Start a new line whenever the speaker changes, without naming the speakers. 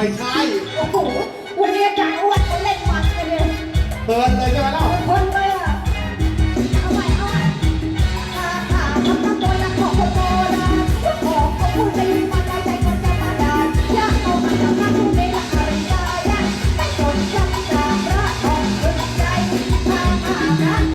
ไม่ใช่
โอ้โห วันนี้อาจารย์อ้วนเขาเล่นมันไปเลย
เปินเลยใช่ไหมล่ะ